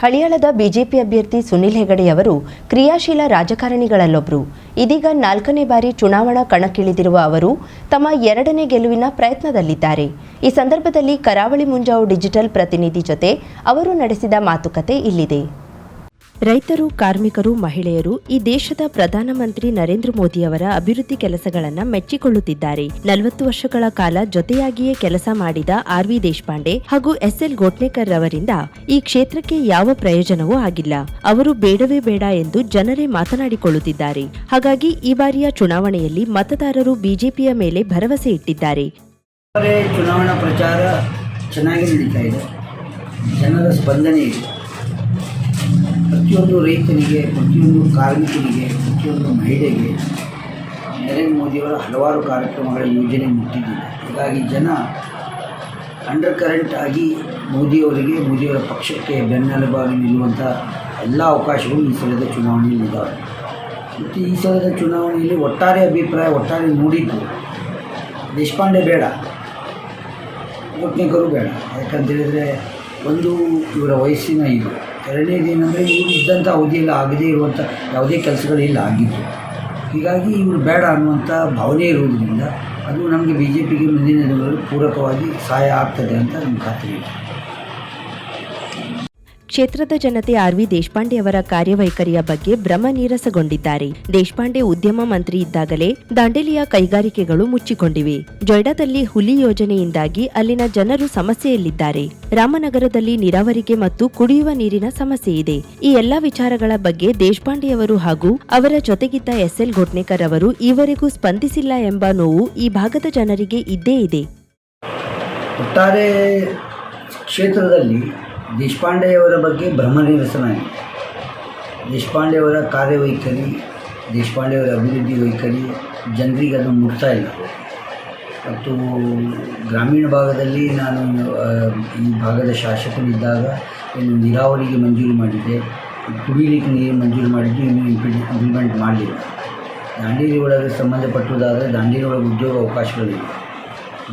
ಹಳಿಯಾಳದ BJP ಅಭ್ಯರ್ಥಿ ಸುನಿಲ್ ಹೆಗಡೆಯವರು ಕ್ರಿಯಾಶೀಲ ರಾಜಕಾರಣಿಗಳಲ್ಲೊಬ್ಬರು ಇದೀಗ ನಾಲ್ಕನೇ ಬಾರಿ ಚುನಾವಣಾ ಕಣಕ್ಕಿಳಿದಿರುವ ಅವರು ತಮ್ಮ ಎರಡನೇ ಗೆಲುವಿನ ಪ್ರಯತ್ನದಲ್ಲಿದ್ದಾರೆ. ಈ ಸಂದರ್ಭದಲ್ಲಿ ಕರಾವಳಿ ಮುಂಜಾವು ಡಿಜಿಟಲ್ ಪ್ರತಿನಿಧಿ ಜೊತೆ ಅವರು ನಡೆಸಿದ ಮಾತುಕತೆ ಇಲ್ಲಿದೆ. ರೈತರು, ಕಾರ್ಮಿಕರು, ಮಹಿಳೆಯರು ಈ ದೇಶದ ಪ್ರಧಾನಮಂತ್ರಿ ನರೇಂದ್ರ ಮೋದಿಯವರ ಅಭಿವೃದ್ಧಿ ಕೆಲಸಗಳನ್ನು ಮೆಚ್ಚಿಕೊಳ್ಳುತ್ತಿದ್ದಾರೆ. ನಲವತ್ತು ವರ್ಷಗಳ ಕಾಲ ಜೊತೆಯಾಗಿಯೇ ಕೆಲಸ ಮಾಡಿದ ಆರ್ ವಿ ದೇಶಪಾಂಡೆ ಹಾಗೂ ಎಸ್ಎಲ್ ಗೋಟ್ನೇಕರ್ ರವರಿಂದ ಈ ಕ್ಷೇತ್ರಕ್ಕೆ ಯಾವ ಪ್ರಯೋಜನವೂ ಆಗಿಲ್ಲ. ಅವರು ಬೇಡವೇ ಬೇಡ ಎಂದು ಜನರೇ ಮಾತನಾಡಿಕೊಳ್ಳುತ್ತಿದ್ದಾರೆ. ಹಾಗಾಗಿ ಈ ಬಾರಿಯ ಚುನಾವಣೆಯಲ್ಲಿ ಮತದಾರರು ಬಿಜೆಪಿಯ ಮೇಲೆ ಭರವಸೆ ಇಟ್ಟಿದ್ದಾರೆ. ಅವರೇ ಚುನಾವಣಾ ಪ್ರಚಾರ ಚೆನ್ನಾಗಿ ನಡೀತಾ ಇದೆ. ಜನರ ಸ್ಪಂದನೆ ಇದೆ. ಪ್ರತಿಯೊಂದು ರೈತನಿಗೆ, ಪ್ರತಿಯೊಂದು ಕಾರ್ಮಿಕನಿಗೆ, ಪ್ರತಿಯೊಂದು ಮಹಿಳೆಗೆ ನರೇಂದ್ರ ಮೋದಿಯವರ ಹಲವಾರು ಕಾರ್ಯಕ್ರಮಗಳ ಯೋಜನೆ ಮುಟ್ಟಿದ್ದಿದೆ ಹೀಗಾಗಿ ಜನ ಅಂಡರ್ ಕರೆಂಟ್ ಆಗಿ ಮೋದಿಯವರಿಗೆ, ಮೋದಿಯವರ ಪಕ್ಷಕ್ಕೆ ಬೆನ್ನೆಲುಬಾಗಿ ನಿಲ್ಲುವಂಥ ಎಲ್ಲ ಅವಕಾಶಗಳು ಈ ಸಲದ ಚುನಾವಣೆಯಲ್ಲಿ ಇದ್ದಾವೆ ಮತ್ತು ಈ ಸಲದ ಚುನಾವಣೆಯಲ್ಲಿ ಒಟ್ಟಾರೆ ಅಭಿಪ್ರಾಯ, ಒಟ್ಟಾರೆ ನೋಡಿದ್ದು ದೇಶಪಾಂಡೆ ಬೇಡ ಒಟ್ನೇಕರು ಬೇಡ. ಯಾಕಂತೇಳಿದರೆ ಒಂದು ಇವರ ವಯಸ್ಸಿನ ಇದು. ಎರಡನೇದು ಏನಂದರೆ, ಇವರು ಇದ್ದಂಥ ಅವಧಿಯಲ್ಲಿ ಆಗದೇ ಇರುವಂಥ ಯಾವುದೇ ಕೆಲಸಗಳಿಲ್ಲ ಆಗಿದ್ದು. ಹೀಗಾಗಿ ಇವರು ಬೇಡ ಅನ್ನುವಂಥ ಭಾವನೆ ಇರುವುದರಿಂದ, ಅದು ನಮಗೆ ಬಿ ಜೆ ಪಿಗೆ ಮುಂದಿನ ದಿನಗಳಲ್ಲಿ ಪೂರಕವಾಗಿ ಸಹಾಯ ಆಗ್ತದೆ ಅಂತ ನಮ್ಮ ಖಾತ್ರಿ. ಇದೆ ಕ್ಷೇತ್ರದ ಜನತೆ ಆರ್ ವಿ ದೇಶಪಾಂಡೆ ಅವರ ಕಾರ್ಯವೈಖರಿಯ ಬಗ್ಗೆ ಭ್ರಮ ನೀರಸಗೊಂಡಿದ್ದಾರೆ. ದೇಶಪಾಂಡೆ ಉದ್ಯಮ ಮಂತ್ರಿ ಇದ್ದಾಗಲೇ ದಾಂಡೇಲಿಯ ಕೈಗಾರಿಕೆಗಳು ಮುಚ್ಚಿಕೊಂಡಿವೆ. ಜೊಯ್ಡಾದಲ್ಲಿ ಹುಲಿ ಯೋಜನೆಯಿಂದಾಗಿ ಅಲ್ಲಿನ ಜನರು ಸಮಸ್ಯೆಯಲ್ಲಿದ್ದಾರೆ. ರಾಮನಗರದಲ್ಲಿ ನೀರಾವರಿಗೆ ಮತ್ತು ಕುಡಿಯುವ ನೀರಿನ ಸಮಸ್ಯೆ ಇದೆ. ಈ ಎಲ್ಲಾ ವಿಚಾರಗಳ ಬಗ್ಗೆ ದೇಶಪಾಂಡೆಯವರು ಹಾಗೂ ಅವರ ಜೊತೆಗಿದ್ದ ಎಸ್ಎಲ್ ಘೋಟ್ನೇಕರ್ ಅವರು ಈವರೆಗೂ ಸ್ಪಂದಿಸಿಲ್ಲ ಎಂಬ ನೋವು ಈ ಭಾಗದ ಜನರಿಗೆ ಇದ್ದೇ ಇದೆ. ಒಟ್ಟಾರೆ ಕ್ಷೇತ್ರದಲ್ಲಿ ದೇಶಪಾಂಡೆಯವರ ಬಗ್ಗೆ ಭ್ರಮ ನಿರಸನಾಗಿದೆ ದೇಶಪಾಂಡೆಯವರ ಕಾರ್ಯವೈಖರಿ ದೇಶಪಾಂಡೆಯವರ ಅಭಿವೃದ್ಧಿ ವೈಖರಿ, ಜನರಿಗೆ ಅದು ಮುಟ್ತಾ ಇಲ್ಲ. ಮತ್ತು ಗ್ರಾಮೀಣ ಭಾಗದಲ್ಲಿ ನಾನು ಈ ಭಾಗದ ಶಾಸಕನಿದ್ದಾಗ ಇನ್ನು ನೀರಾವರಿಗೆ ಮಂಜೂರು ಮಾಡಿದ್ದೆ. ಕುಡಿಯಲಿಕ್ಕೆ ನೀರು ಮಂಜೂರು ಮಾಡಿದ್ದು ಇನ್ನು ಇಂಪ್ಲಿ- ಇಂಪ್ಲಿಮೆಂಟ್ ಮಾಡಲಿಲ್ಲ. ದಾಂಡೇಲಿ ಒಳಗೆ ಸಂಬಂಧಪಟ್ಟುದಾದರೆ ದಾಂಡೇಲಿ ಒಳಗೆ ಉದ್ಯೋಗ ಅವಕಾಶಗಳಿವೆ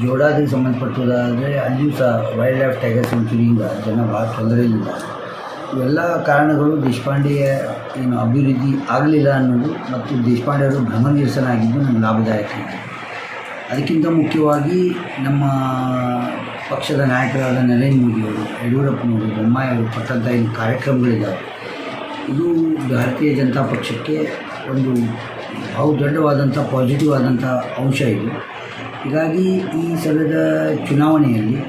ಜೋಡಾದಿಗೆ ಸಂಬಂಧಪಟ್ಟದಾದರೆ ಅಲ್ಲಿಯೂ ಸಹ ವೈಲ್ಡ್ ಲೈಫ್ ಟೈಗರ್ ಸೆಂಚುರಿಯಿಂದ ಜನ ಭಾಳ ಇಲ್ಲ ಇವೆಲ್ಲ ಕಾರಣಗಳು ದೇಶಪಾಂಡೆಯ ಏನು ಅಭಿವೃದ್ಧಿ ಆಗಲಿಲ್ಲ ಅನ್ನೋದು ಮತ್ತು ದೇಶಪಾಂಡೆ ಅವರು ಭ್ರಮ ನಿರಸನಾಗಿದ್ದು ನಮ್ಗೆ ಲಾಭದಾಯಕ. ಅದಕ್ಕಿಂತ ಮುಖ್ಯವಾಗಿ ನಮ್ಮ ಪಕ್ಷದ ನಾಯಕರಾದ ನರೇಂದ್ರ ಮೋದಿಯವರು ಯಡಿಯೂರಪ್ಪನವರು ಬೊಮ್ಮಾಯಿಯವರು ಕೊಟ್ಟಂಥ ಏನು ಕಾರ್ಯಕ್ರಮಗಳಿದ್ದಾವೆ ಇದು ಭಾರತೀಯ ಜನತಾ ಪಕ್ಷಕ್ಕೆ ಒಂದು ಬಹು ದೊಡ್ಡವಾದಂಥ ಪಾಸಿಟಿವ್ ಆದಂಥ ಅಂಶ ಇದು. ಹೀಗಾಗಿ ಈ ಸಲದ ಚುನಾವಣೆಯಲ್ಲಿ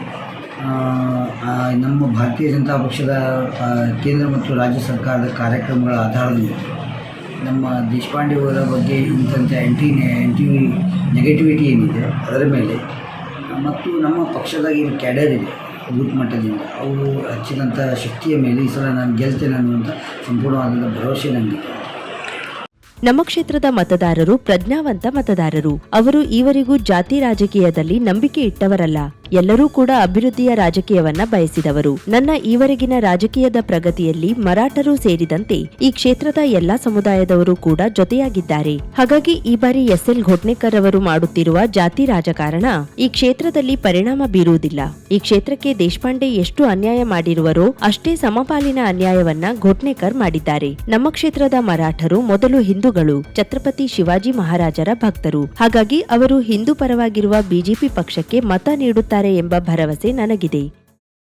ನಮ್ಮ ಭಾರತೀಯ ಜನತಾ ಪಕ್ಷದ ಕೇಂದ್ರ ಮತ್ತು ರಾಜ್ಯ ಸರ್ಕಾರದ ಕಾರ್ಯಕ್ರಮಗಳ ಆಧಾರದ ಮೇಲೆ ನಮ್ಮ ದೇಶಪಾಂಡೆಯವರ ಬಗ್ಗೆ ಇಂಥ ಆ್ಯಂಟಿ ಎಂಟಿ ನೆಗೆಟಿವಿಟಿ ಏನಿದೆ, ಅದರ ಮೇಲೆ, ಮತ್ತು ನಮ್ಮ ಪಕ್ಷದ ಏನು ಕ್ಯಾಡರ್ ಇದೆ, ಬೂತ್ ಮಟ್ಟದಿಂದ. ಅವರು ಹಚ್ಚಿದಂಥ ಶಕ್ತಿಯ ಮೇಲೆ ಈ ಸಲ ನಾನು ಗೆಲ್ತೇನೆ ಅನ್ನುವಂಥ ಸಂಪೂರ್ಣವಾದಂಥ ಭರವಸೆ ನನಗಿದೆ ನಮ್ಮ ಕ್ಷೇತ್ರದ ಮತದಾರರು ಪ್ರಜ್ಞಾವಂತ ಮತದಾರರು. ಅವರು ಈವರೆಗೂ ಜಾತಿ ರಾಜಕೀಯದಲ್ಲಿ ನಂಬಿಕೆ ಇಟ್ಟವರಲ್ಲ. ಎಲ್ಲರೂ ಕೂಡ ಅಭಿವೃದ್ಧಿಯ ರಾಜಕೀಯವನ್ನ ಬಯಸಿದವರು. ನನ್ನ ಈವರೆಗಿನ ರಾಜಕೀಯದ ಪ್ರಗತಿಯಲ್ಲಿ ಮರಾಠರು ಸೇರಿದಂತೆ ಈ ಕ್ಷೇತ್ರದ ಎಲ್ಲಾ ಸಮುದಾಯದವರು ಕೂಡ ಜೊತೆಯಾಗಿದ್ದಾರೆ. ಹಾಗಾಗಿ ಈ ಬಾರಿ ಎಸ್ ಎಲ್ ಘೋಟ್ನೇಕರ್ ಅವರು ಮಾಡುತ್ತಿರುವ ಜಾತಿ ರಾಜಕಾರಣ ಈ ಕ್ಷೇತ್ರದಲ್ಲಿ ಪರಿಣಾಮ ಬೀರುವುದಿಲ್ಲ. ಈ ಕ್ಷೇತ್ರಕ್ಕೆ ದೇಶಪಾಂಡೆ ಎಷ್ಟು ಅನ್ಯಾಯ ಮಾಡಿರುವರೋ ಅಷ್ಟೇ ಸಮಪಾಲಿನ ಅನ್ಯಾಯವನ್ನ ಘೋಟ್ನೇಕರ್ ಮಾಡಿದ್ದಾರೆ. ನಮ್ಮ ಕ್ಷೇತ್ರದ ಮರಾಠರು ಮೊದಲು ಹಿಂದೂಗಳು, ಛತ್ರಪತಿ ಶಿವಾಜಿ ಮಹಾರಾಜರ ಭಕ್ತರು. ಹಾಗಾಗಿ ಅವರು ಹಿಂದೂ ಪರವಾಗಿರುವ ಬಿಜೆಪಿ ಪಕ್ಷಕ್ಕೆ ಮತ ನೀಡುತ್ತಾರೆ ಎಂಬ ಭರವಸೆ ನನಗಿದೆ.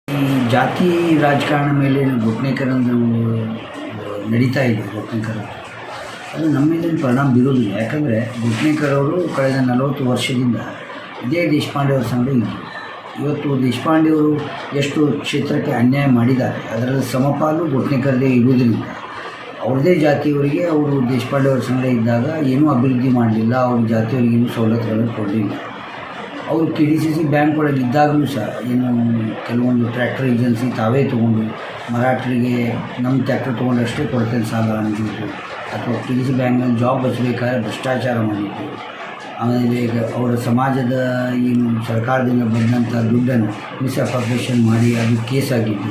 ಈ ಜಾತಿ ರಾಜಕಾರಣ ಮೇಲೆ ಘಟನೆಕರಂದು ನಡೀತಾ ಇದೆ ಘಟನೆಕರ ಅದು ನಮ್ಮ ಮೇಲೆ ಪರಿಣಾಮ ಬೀರೋದಿಲ್ಲ. ಯಾಕಂದರೆ ಅವರು ಕಳೆದ ನಲವತ್ತು ವರ್ಷದಿಂದ ಇದೇ ದೇಶಪಾಂಡೆ ಅವರ ಸಂಘ ಇದ್ದರು ಇವತ್ತು ದೇಶಪಾಂಡೆ ಅವರು ಎಷ್ಟು ಕ್ಷೇತ್ರಕ್ಕೆ ಅನ್ಯಾಯ ಮಾಡಿದ್ದಾರೆ, ಅದರಲ್ಲಿ ಸಮಪಾಲು ಘಟನೆಕರದೇ ಇರುವುದರಿಂದ ಅವ್ರದ್ದೇ ಜಾತಿಯವರಿಗೆ ಅವರು ದೇಶಪಾಂಡೆ ಅವರ ಸಂಘ ಇದ್ದಾಗ ಏನೂ ಅಭಿವೃದ್ಧಿ ಮಾಡಲಿಲ್ಲ. ಅವ್ರ ಜಾತಿಯವರಿಗೆ ಏನು ಸವಲತ್ತುಗಳನ್ನು ಕೊಡಲಿಲ್ಲ. ಅವರು K D C C bank ಒಳಗೆ ಇದ್ದಾಗಲೂ ಸಹ ಏನು ಕೆಲವೊಂದು ಟ್ರ್ಯಾಕ್ಟರ್ ಏಜೆನ್ಸಿ ತಾವೇ ತೊಗೊಂಡು ಮರಾಠರಿಗೆ ನಮ್ಮ ಟ್ರ್ಯಾಕ್ಟರ್ ತೊಗೊಂಡಷ್ಟೇ ಕೊಡ್ತೇನೆ ಸಾಲ ಅಂದಿದ್ದು ಅಥವಾ ಕೆ ಡಿ ಸಿ ಬ್ಯಾಂಕ್ನಲ್ಲಿ ಜಾಬ್ ಬಚ್ಚಬೇಕಾದ್ರೆ ಭ್ರಷ್ಟಾಚಾರ ಮಾಡಿದ್ರು. ಆಮೇಲೆ ಈಗ ಅವರ ಸಮಾಜದ ಏನು ಸರ್ಕಾರದಿಂದ ಬಂದಂಥ ದುಡ್ಡನ್ನು ಮಿಸ್ಅಪ್ರಪ್ರೇಷನ್ ಮಾಡಿ ಅದು ಕೇಸ್ ಆಗಿದ್ದು,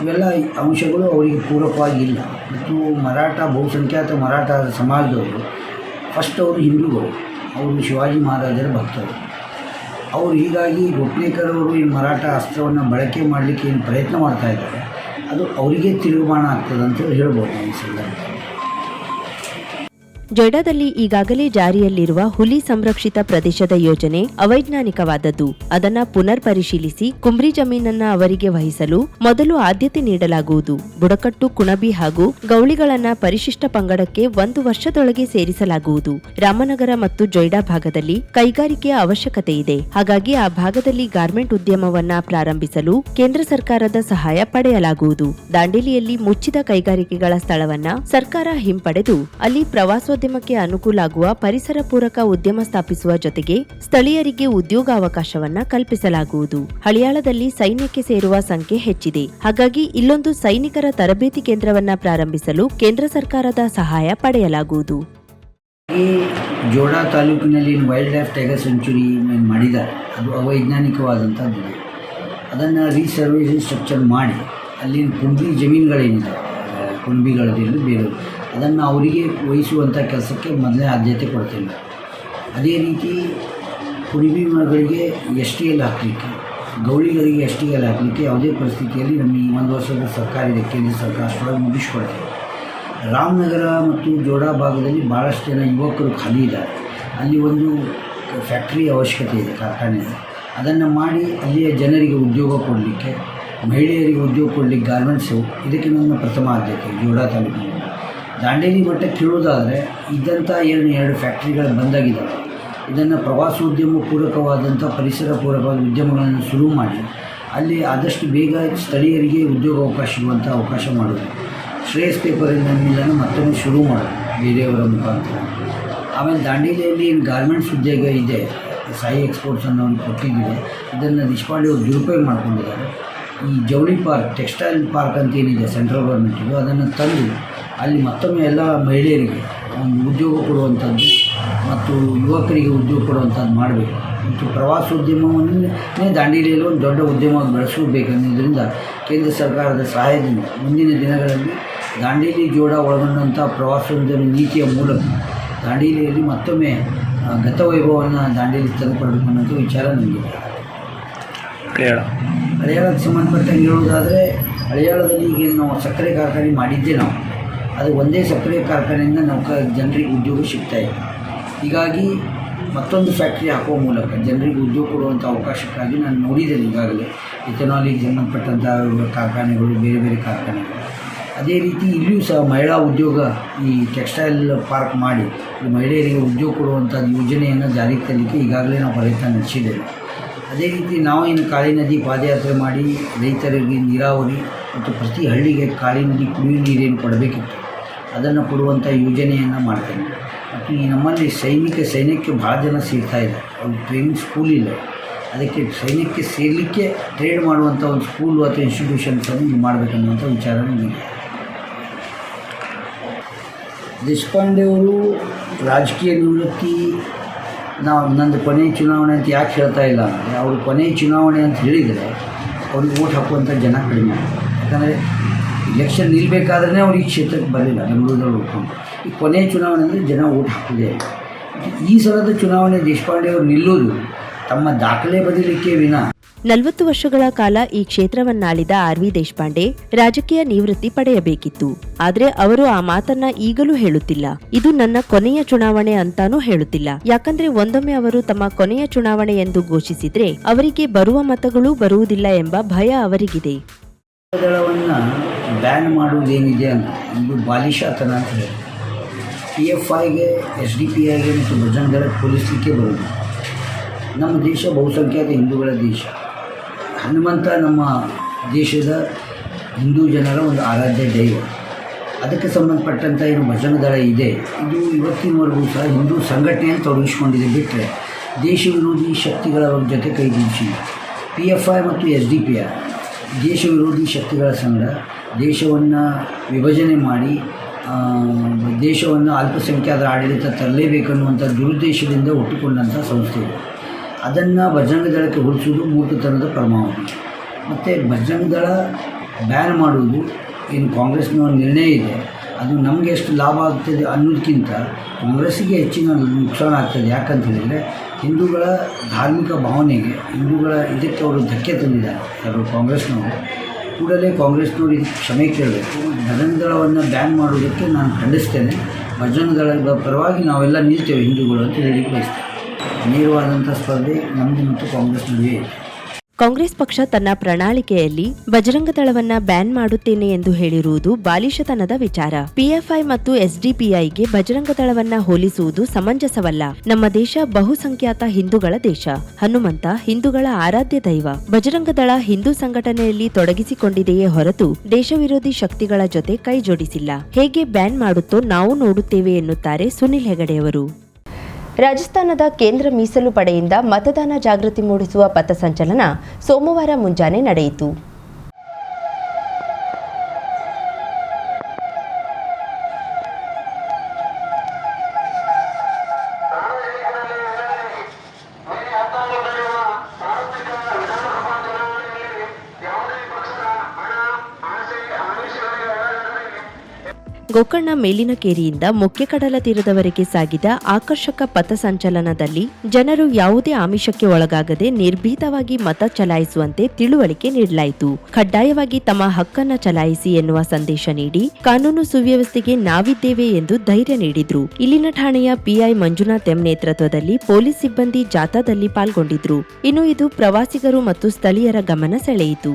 ಇವೆಲ್ಲ ಅಂಶಗಳು ಅವರಿಗೆ ಪೂರಕವಾಗಿಲ್ಲ ಮತ್ತು ಮರಾಠ ಬಹುಸಂಖ್ಯಾತ ಮರಾಠ ಸಮಾಜದವರು ಫಸ್ಟ್ ಅವರು ಹಿಂದೂಗಳು, ಅವರು ಶಿವಾಜಿ ಮಹಾರಾಜರ ಭಕ್ತರು. ಅವರು ಹೀಗಾಗಿ ಘೋಟ್ನೇಕರ್ ಅವರು ಈ ಮರಾಠ ಅಸ್ತ್ರವನ್ನು ಬಳಕೆ ಮಾಡಲಿಕ್ಕೆ ಏನು ಪ್ರಯತ್ನ ಮಾಡ್ತಾ ಇದ್ದಾರೆ, ಅದು ಅವರಿಗೆ ತಿರುಗುಮಾಣ ಆಗ್ತದೆ ಅಂತ ಹೇಳ್ಬೋದು ಈ ಸಂದರ್ಭದಲ್ಲಿ. ಜೊಯ್ಡಾದಲ್ಲಿ ಈಗಾಗಲೇ ಜಾರಿಯಲ್ಲಿರುವ ಹುಲಿ ಸಂರಕ್ಷಿತ ಪ್ರದೇಶದ ಯೋಜನೆ ಅವೈಜ್ಞಾನಿಕವಾದದ್ದು. ಅದನ್ನ ಪುನರ್ ಪರಿಶೀಲಿಸಿ ಕುಂಬ್ರಿ ಜಮೀನನ್ನ ಅವರಿಗೆ ವಹಿಸಲು ಮೊದಲು ಆದ್ಯತೆ ನೀಡಲಾಗುವುದು. ಬುಡಕಟ್ಟು, ಕುಣಬಿ ಹಾಗೂ ಗೌಳಿಗಳನ್ನ ಪರಿಶಿಷ್ಟ ಪಂಗಡಕ್ಕೆ ಒಂದು ವರ್ಷದೊಳಗೆ ಸೇರಿಸಲಾಗುವುದು. ರಾಮನಗರ ಮತ್ತು ಜೊಯ್ಡಾ ಭಾಗದಲ್ಲಿ ಕೈಗಾರಿಕೆಯ ಅವಶ್ಯಕತೆ ಇದೆ. ಹಾಗಾಗಿ ಆ ಭಾಗದಲ್ಲಿ ಗಾರ್ಮೆಂಟ್ ಉದ್ಯಮವನ್ನ ಪ್ರಾರಂಭಿಸಲು ಕೇಂದ್ರ ಸರ್ಕಾರದ ಸಹಾಯ ಪಡೆಯಲಾಗುವುದು. ದಾಂಡೇಲಿಯಲ್ಲಿ ಮುಚ್ಚಿದ ಕೈಗಾರಿಕೆಗಳ ಸ್ಥಳವನ್ನ ಸರ್ಕಾರ ಹಿಂಪಡೆದು ಅಲ್ಲಿ ಪ್ರವಾಸೋದ್ಯಮಕ್ಕೆ ಅನುಕೂಲ ಆಗುವ ಪರಿಸರ ಪೂರಕ ಉದ್ಯಮ ಸ್ಥಾಪಿಸುವ ಜೊತೆಗೆ ಸ್ಥಳೀಯರಿಗೆ ಉದ್ಯೋಗಾವಕಾಶವನ್ನ ಕಲ್ಪಿಸಲಾಗುವುದು. ಹಳಿಯಾಳದಲ್ಲಿ ಸೈನ್ಯಕ್ಕೆ ಸೇರುವ ಸಂಖ್ಯೆ ಹೆಚ್ಚಿದೆ. ಹಾಗಾಗಿ ಇಲ್ಲೊಂದು ಸೈನಿಕರ ತರಬೇತಿ ಕೇಂದ್ರವನ್ನ ಪ್ರಾರಂಭಿಸಲು ಕೇಂದ್ರ ಸರ್ಕಾರದ ಸಹಾಯ ಪಡೆಯಲಾಗುವುದು. ಈ ಜೋಡಾ ತಾಲೂಕಿನಲ್ಲಿ ವೈಲ್ಡ್ ಲೈಫ್ ಟೈಗರ್ ಸೆಂಚುರಿ ಮಾಡಿದ್ದಾರೆ? ಅದು ಅವೈಜ್ಞಾನಿಕವಾದಂಥದ್ದು ಅದನ್ನು ರೀಸರ್ವೇಷನ್ ಸ್ಟ್ರಕ್ಚರ್ ಮಾಡಿ, ಅಲ್ಲಿನ ಕುಂಬಿ ಜಮೀನುಗಳೇನಿದೆ ಕುಂಬಿಗಳದ್ದು ಬೇರೆ ಅದನ್ನು ಅವರಿಗೆ ವಹಿಸುವಂಥ ಕೆಲಸಕ್ಕೆ ಮೊದಲೇ ಆದ್ಯತೆ ಕೊಡ್ತೇವೆ ಅದೇ ರೀತಿ ಕುಣಿಬಿ ಮಗಳಿಗೆ ಎಸ್ ಟಿ ಎಲ್ ಹಾಕಲಿಕ್ಕೆ, ಗೌಳಿಗಳಿಗೆ ಎಸ್ ಟಿ ಎಲ್ ಹಾಕಲಿಕ್ಕೆ ಯಾವುದೇ ಪರಿಸ್ಥಿತಿಯಲ್ಲಿ ನಮ್ಮ ಈ ಒಂದು ವರ್ಷದ ಸರ್ಕಾರ ಇದೆ, ಕೇಂದ್ರ ಸರ್ಕಾರ ಅಷ್ಟೊಳಗೆ ಮುಗಿಸ್ಕೊಡ್ತೇವೆ ರಾಮನಗರ ಮತ್ತು ಜೋಡಾ ಭಾಗದಲ್ಲಿ ಭಾಳಷ್ಟು ಜನ ಯುವಕರು ಖಾಲಿ ಇದ್ದಾರೆ. ಅಲ್ಲಿ ಒಂದು ಫ್ಯಾಕ್ಟ್ರಿ ಅವಶ್ಯಕತೆ ಇದೆ, ಕಾರ್ಖಾನೆ ಅದನ್ನು ಮಾಡಿ ಅಲ್ಲಿಯ ಜನರಿಗೆ ಉದ್ಯೋಗ ಕೊಡಲಿಕ್ಕೆ, ಮಹಿಳೆಯರಿಗೆ ಉದ್ಯೋಗ ಕೊಡಲಿಕ್ಕೆ ಗಾರ್ಮೆಂಟ್ಸು ಇದಕ್ಕೆ ನನ್ನ ಪ್ರಥಮ ಆದ್ಯತೆ, ಜೋಡಾ ತಾಲೂಕಿನಲ್ಲಿ. ದಾಂಡೇಲಿ ಮಟ್ಟಕ್ಕೆ ಹೇಳೋದಾದರೆ ಇದ್ದಂಥ ಏನು ಎರಡು ಫ್ಯಾಕ್ಟ್ರಿಗಳು ಬಂದಾಗಿದ್ದಾವೆ. ಇದನ್ನು ಪ್ರವಾಸೋದ್ಯಮ ಪೂರಕವಾದಂಥ ಪರಿಸರ ಪೂರಕವಾದ ಉದ್ಯಮಗಳನ್ನು ಶುರು ಮಾಡಿ ಅಲ್ಲಿ ಆದಷ್ಟು ಬೇಗ ಸ್ಥಳೀಯರಿಗೆ ಉದ್ಯೋಗಾವಕಾಶ ಸಿಗುವಂಥ ಅವಕಾಶ ಮಾಡೋದು ಶ್ರೇಯಸ್ ಪೇಪರಿಂದ ಮಿಲ್ಲನ್ನು ಮತ್ತೊಮ್ಮೆ ಶುರು ಮಾಡೋದು ಬೇರೆಯವರ ಮುಖಾಂತರ. ಆಮೇಲೆ ದಾಂಡೇಲಿಯಲ್ಲಿ ಏನು ಗಾರ್ಮೆಂಟ್ಸ್ ಉದ್ಯೋಗ ಇದೆ, ಸಾಯಿ ಎಕ್ಸ್ಪೋರ್ಟ್ಸ್ ಅನ್ನೋ ಒಂದು ಕೊಟ್ಟಿದ್ದೀವಿ. ಇದನ್ನು ದೇಶಪಾಂಡೆ ಅವರು ದುರುಪಯೋಗ ಮಾಡ್ಕೊಂಡಿದ್ದಾರೆ. ಈ ಜವಳಿ ಪಾರ್ಕ್, ಟೆಕ್ಸ್ಟೈಲ್ ಪಾರ್ಕ್ ಅಂತ ಏನಿದೆ ಸೆಂಟ್ರಲ್ ಗೌರ್ಮೆಂಟಿಗೂ ಅದನ್ನು ತಂದು ಅಲ್ಲಿ ಮತ್ತೊಮ್ಮೆ ಎಲ್ಲ ಮಹಿಳೆಯರಿಗೆ ಒಂದು ಉದ್ಯೋಗ ಕೊಡುವಂಥದ್ದು ಮತ್ತು ಯುವಕರಿಗೆ ಉದ್ಯೋಗ ಕೊಡುವಂಥದ್ದು ಮಾಡಬೇಕು. ಮತ್ತು ಪ್ರವಾಸೋದ್ಯಮವನ್ನೇ ದಾಂಡೇಲಿಯಲ್ಲಿ ಒಂದು ದೊಡ್ಡ ಉದ್ಯಮವಾಗಿ ಬೆಳೆಸಬೇಕನ್ನೋದ್ರಿಂದ ಕೇಂದ್ರ ಸರ್ಕಾರದ ಸಹಾಯದಿಂದ ಮುಂದಿನ ದಿನಗಳಲ್ಲಿ ದಾಂಡೇಲಿ ಜೋಡ ಒಳಗೊಂಡಂಥ ಪ್ರವಾಸೋದ್ಯಮ ನೀತಿಯ ಮೂಲಕ ದಾಂಡೇಲಿಯಲ್ಲಿ ಮತ್ತೊಮ್ಮೆ ಗತವೈಭವವನ್ನು ದಾಂಡೇಲಿ ತಂದುಕೊಳ್ಬೇಕು ಅನ್ನೋದು ವಿಚಾರ ನನಗೆ ಹಳೆಯಾಳ. ಹಳೆಯಾಳಕ್ಕೆ ಸಂಬಂಧಪಟ್ಟಂಗೆ ಹೇಳೋದಾದರೆ ಹಳೆಯಾಳದಲ್ಲಿ ಈಗ ನಾವು ಸಕ್ಕರೆ ಕಾರ್ಖಾನೆ ಮಾಡಿದ್ದೆ ನಾವು. ಅದು ಒಂದೇ ಸಕ್ಕರೆ ಕಾರ್ಖಾನೆಯಿಂದ ನಮ್ಗೆ ಜನರಿಗೆ ಉದ್ಯೋಗ ಸಿಗ್ತಾ ಇದೆ. ಹೀಗಾಗಿ ಮತ್ತೊಂದು ಫ್ಯಾಕ್ಟ್ರಿ ಹಾಕುವ ಮೂಲಕ ಜನರಿಗೆ ಉದ್ಯೋಗ ಕೊಡುವಂಥ ಅವಕಾಶಕ್ಕಾಗಿ ನಾನು ನೋಡಿದ್ದೇನೆ ಈಗಾಗಲೇ. ಇಥನಾಲಿಗೆ ಸಂಬಂಧಪಟ್ಟಂಥ ಕಾರ್ಖಾನೆಗಳು, ಬೇರೆ ಬೇರೆ ಕಾರ್ಖಾನೆಗಳು. ಅದೇ ರೀತಿ ಇಲ್ಲಿಯೂ ಸಹ ಮಹಿಳಾ ಉದ್ಯೋಗ ಈ ಟೆಕ್ಸ್ಟೈಲ್ ಪಾರ್ಕ್ ಮಾಡಿ ಮಹಿಳೆಯರಿಗೆ ಉದ್ಯೋಗ ಕೊಡುವಂಥ ಯೋಜನೆಯನ್ನು ಜಾರಿಗೆ ತರಲಿಕ್ಕೆ ಈಗಾಗಲೇ ನಾವು ಪ್ರಯತ್ನ ನಡೆಸಿದ್ದೇವೆ. ಅದೇ ರೀತಿ ನಾವು ಇನ್ನು ಕಾಳಿ ನದಿ ಪಾದಯಾತ್ರೆ ಮಾಡಿ ರೈತರಿಗೆ ನೀರಾವರಿ ಮತ್ತು ಪ್ರತಿ ಹಳ್ಳಿಗೆ ಕಾಳಿ ನದಿ ಕುಡಿಯುವ ನೀರೇನು ಕೊಡಬೇಕಿತ್ತು. ಅದನ್ನು ಕೊಡುವಂಥ ಯೋಜನೆಯನ್ನು ಮಾಡ್ತೇನೆ. ಮತ್ತು ಈ ನಮ್ಮಲ್ಲಿ ಸೈನಿಕ ಸೈನ್ಯಕ್ಕೆ ಭಾಳ ಜನ ಸೇರ್ತಾ ಇದೆ ಒಂದು ಟ್ರೈನಿಂಗ್ ಸ್ಕೂಲ್ ಇಲ್ಲ. ಅದಕ್ಕೆ ಸೈನ್ಯಕ್ಕೆ ಸೇರಲಿಕ್ಕೆ ಟ್ರೇಡ್ ಮಾಡುವಂಥ ಒಂದು ಸ್ಕೂಲು ಅಥವಾ ಇನ್ಸ್ಟಿಟ್ಯೂಷನ್ಸನ್ನು ಮಾಡಬೇಕನ್ನುವಂಥ ವಿಚಾರ ನನಗೆ ದೇಶಪಾಂಡೆ ಅವರು ರಾಜಕೀಯ ನಿವೃತ್ತಿ, ನಾವು ನಂದು ಕೊನೆಯ ಚುನಾವಣೆ ಅಂತ ಯಾಕೆ ಹೇಳ್ತಾ ಇಲ್ಲ ಅಂದರೆ, ಅವರು ಕೊನೆಯ ಚುನಾವಣೆ ಅಂತ ಹೇಳಿದರೆ ಅವ್ರಿಗೆ ಓಟ್ ಹಾಕುವಂಥ ಜನ ಕಡಿಮೆ. ಯಾಕಂದರೆ ಎಲೆಕ್ಷನ್ ನಿಲ್ಲಬೇಕಾದ್ರೆ ಅವ್ರು ಈ ಕ್ಷೇತ್ರಕ್ಕೆ ಬರಲಿಲ್ಲ ಬೆಂಗಳೂರಲ್ಲಿ ಉಳ್ಕೊಂಡು ಈ ಕೊನೆಯ ಚುನಾವಣೆ ಅಂದರೆ ಜನ ಓಟ್ ಹಾಕಿದೆ. ಈ ಸಲದ ಚುನಾವಣೆ ದೇಶಪಾಂಡೆ ಅವರು ನಿಲ್ಲೋದು ತಮ್ಮ ದಾಖಲೆ ಬದಲಿಕ್ಕೆ ವಿನ. ನಲವತ್ತು ವರ್ಷಗಳ ಕಾಲ ಈ ಕ್ಷೇತ್ರವನ್ನಾಳಿದ ಆರ್ ವಿ ದೇಶಪಾಂಡೆ ರಾಜಕೀಯ ನಿವೃತ್ತಿ ಪಡೆಯಬೇಕಿತ್ತು. ಆದ್ರೆ ಅವರು ಆ ಮಾತನ್ನ ಈಗಲೂ ಹೇಳುತ್ತಿಲ್ಲ. ಇದು ನನ್ನ ಕೊನೆಯ ಚುನಾವಣೆ ಅಂತಾನೂ ಹೇಳುತ್ತಿಲ್ಲ. ಯಾಕಂದ್ರೆ ಒಂದೊಮ್ಮೆ ಅವರು ತಮ್ಮ ಕೊನೆಯ ಚುನಾವಣೆ ಎಂದು ಘೋಷಿಸಿದ್ರೆ ಅವರಿಗೆ ಬರುವ ಮತಗಳು ಬರುವುದಿಲ್ಲ ಎಂಬ ಭಯ ಅವರಿಗಿದೆ. ಬ್ಯಾನ್ ಮಾಡುವುದೇನಿದೆ ಅಂತ. ಇದು ಬಾಲಿಶಾತನ ಅಂತ ಹೇಳಿ. ಪಿ ಎಫ್ ಐಗೆ ಎಸ್ ಡಿ ಪಿ ಐಗೆ ಮತ್ತು ದಳಕ್ಕೆ ಹೋಲಿಸಲಿಕ್ಕೆ ಬರೋದು ನಮ್ಮ ದೇಶ ಬಹುಸಂಖ್ಯಾತ ಹಿಂದೂಗಳ ದೇಶ. ಹನುಮಂತ ನಮ್ಮ ದೇಶದ ಹಿಂದೂ ಜನರ ಒಂದು ಆರಾಧ್ಯ ದೈವ. ಅದಕ್ಕೆ ಸಂಬಂಧಪಟ್ಟಂಥ ಏನು ಭಜನ ದಳ ಇದೆ. ಇದು ಇವತ್ತಿನವರೆಗೂ ಸಹ ಹಿಂದೂ ಸಂಘಟನೆಯನ್ನು ತೊಡಗಿಸಿಕೊಂಡಿದೆ ಬಿಟ್ಟರೆ ದೇಶ ವಿರೋಧಿ ಶಕ್ತಿಗಳ ಜೊತೆ ಕೈಗೂಡಿಸಿಲ್ಲ ಪಿ ಎಫ್ ಐ ಮತ್ತು ಎಸ್ ಡಿ ಪಿ ಐ ದೇಶ ವಿರೋಧಿ ಶಕ್ತಿಗಳ ಸಂಘ, ದೇಶವನ್ನು ವಿಭಜನೆ ಮಾಡಿ ದೇಶವನ್ನು ಅಲ್ಪಸಂಖ್ಯಾತರ ಆಡಳಿತ ತರಲೇಬೇಕನ್ನುವಂಥ ದುರುದ್ದೇಶದಿಂದ ಹುಟ್ಟಿಕೊಂಡಂಥ ಸಂಸ್ಥೆ ಇದೆ ಅದನ್ನು ಬಜರಂಗ ದಳಕ್ಕೆ ಹೋಲಿಸುವುದು ಮೂರ್ಖತನದ ಪ್ರಮಾಣ. ಮತ್ತು ಬಜರಂಗ ದಳ ಬ್ಯಾನ್ ಮಾಡುವುದು ಏನು ಕಾಂಗ್ರೆಸ್ನ ನಿರ್ಣಯ ಇದೆ. ಅದು ನಮಗೆ ಎಷ್ಟು ಲಾಭ ಆಗ್ತದೆ ಅನ್ನೋದಕ್ಕಿಂತ ಕಾಂಗ್ರೆಸ್ಸಿಗೆ ಹೆಚ್ಚಿನ ನುಕ್ಸಾನ ಆಗ್ತದೆ. ಯಾಕಂತ ಹೇಳಿದರೆ ಹಿಂದೂಗಳ ಧಾರ್ಮಿಕ ಭಾವನೆಗೆ ಹಿಂದೂಗಳ ಇದಕ್ಕೆ ಅವರು ಧಕ್ಕೆ ತಂದಿದ್ದಾರೆ. ಅವರು ಕಾಂಗ್ರೆಸ್ನವರು. ಕೂಡಲೇ ಕಾಂಗ್ರೆಸ್ನವರು ಇದಕ್ಕೆ ಕ್ಷಮೆ ಕೇಳಬೇಕು. ಭಜನೆ ದಳವನ್ನು ಬ್ಯಾನ್ ಮಾಡೋದಕ್ಕೆ ನಾನು ಖಂಡಿಸ್ತೇನೆ. ಭಜನೆ ದಳದ ಪರವಾಗಿ ನಾವೆಲ್ಲ ನಿಲ್ತೇವೆ ಹಿಂದೂಗಳು ಅಂತ ಹೇಳಿ ಬಯಸ್ತೇವೆ. ನೇರವಾದಂಥ ಸ್ಪರ್ಧೆ ನಮ್ಮದು ಮತ್ತು ಕಾಂಗ್ರೆಸ್ ಕಾಂಗ್ರೆಸ್ ಪಕ್ಷ ತನ್ನ ಪ್ರಣಾಳಿಕೆಯಲ್ಲಿ ಬಜರಂಗ ದಳವನ್ನ ಬ್ಯಾನ್ ಮಾಡುತ್ತೇನೆ ಎಂದು ಹೇಳಿರುವುದು ಬಾಲಿಶತನದ ವಿಚಾರ. ಪಿಎಫ್ಐ ಮತ್ತು ಎಸ್ಡಿಪಿಐಗೆ ಬಜರಂಗ ದಳವನ್ನ ಹೋಲಿಸುವುದು ಸಮಂಜಸವಲ್ಲ. ನಮ್ಮ ದೇಶ ಬಹುಸಂಖ್ಯಾತ ಹಿಂದೂಗಳ ದೇಶ. ಹನುಮಂತ, ಹಿಂದೂಗಳ ಆರಾಧ್ಯ ದೈವ. ಬಜರಂಗ ದಳ ಹಿಂದೂ ಸಂಘಟನೆಯಲ್ಲಿ ತೊಡಗಿಸಿಕೊಂಡಿದೆಯೇ ಹೊರತು ದೇಶ ವಿರೋಧಿ ಶಕ್ತಿಗಳ ಜೊತೆ ಕೈಜೋಡಿಸಿಲ್ಲ. ಹೇಗೆ ಬ್ಯಾನ್ ಮಾಡುತ್ತೋ ನಾವು ನೋಡುತ್ತೇವೆ ಎನ್ನುತ್ತಾರೆ ಸುನಿಲ್ ಹೆಗಡೆಯವರು. ರಾಜಸ್ಥಾನದ ಕೇಂದ್ರ ಮೀಸಲು ಪಡೆಯಿಂದ ಮತದಾನ ಜಾಗೃತಿ ಮೂಡಿಸುವ ಪಥಸಂಚಲನ ಸೋಮವಾರ ಮುಂಜಾನೆ ನಡೆಯಿತು. ಗೋಕರ್ಣ ಮೇಲಿನ ಕೇರಿಯಿಂದ ಮುಖ್ಯ ಕಡಲ ತೀರದವರೆಗೆ ಸಾಗಿದ ಆಕರ್ಷಕ ಪಥಸಂಚಲನದಲ್ಲಿ ಜನರು ಯಾವುದೇ ಆಮಿಷಕ್ಕೆ ಒಳಗಾಗದೆ ನಿರ್ಭೀತವಾಗಿ ಮತ ಚಲಾಯಿಸುವಂತೆ ತಿಳುವಳಿಕೆ ನೀಡಲಾಯಿತು. ಕಡ್ಡಾಯವಾಗಿ ತಮ್ಮ ಹಕ್ಕನ್ನ ಚಲಾಯಿಸಿ ಎನ್ನುವ ಸಂದೇಶ ನೀಡಿ ಕಾನೂನು ಸುವ್ಯವಸ್ಥೆಗೆ ನಾವಿದ್ದೇವೆ ಎಂದು ಧೈರ್ಯ ನೀಡಿದ್ರು. ಇಲ್ಲಿನ ಠಾಣೆಯ ಪಿಐ ಮಂಜುನಾಥ್ ಎಂ ನೇತೃತ್ವದಲ್ಲಿ ಪೊಲೀಸ್ ಸಿಬ್ಬಂದಿ ಜಾಥಾದಲ್ಲಿ ಪಾಲ್ಗೊಂಡಿದ್ರು. ಇನ್ನು ಇದು ಪ್ರವಾಸಿಗರು ಮತ್ತು ಸ್ಥಳೀಯರ ಗಮನ ಸೆಳೆಯಿತು.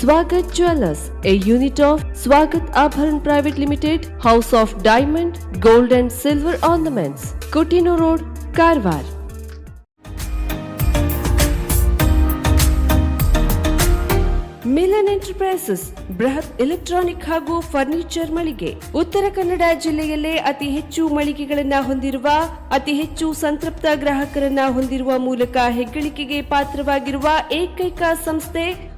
Swagat Jewelers, a unit of Swagat Abharan Private Limited, House of Diamond, Gold and Silver Ornaments, Kutino Road, Karwar. Milan enterprises ಬೃಹತ್ ಎಲೆಕ್ಟ್ರಾನಿಕ್ ಹಾಗೂ ಫರ್ನಿಚರ್ ಮಳಿಗೆ ಉತ್ತರ ಕನ್ನಡ ಜಿಲ್ಲೆಯಲ್ಲೇ ಅತಿ ಹೆಚ್ಚು ಮಳಿಗೆಗಳನ್ನ ಹೊಂದಿರುವ ಅತಿ ಹೆಚ್ಚು ಸಂತೃಪ್ತ ಗ್ರಾಹಕರನ್ನ ಹೊಂದಿರುವ ಮೂಲಕ ಹೆಗ್ಗಳಿಕೆಗೆ ಪಾತ್ರವಾಗಿರುವ ಏಕೈಕ ಸಂಸ್ಥೆ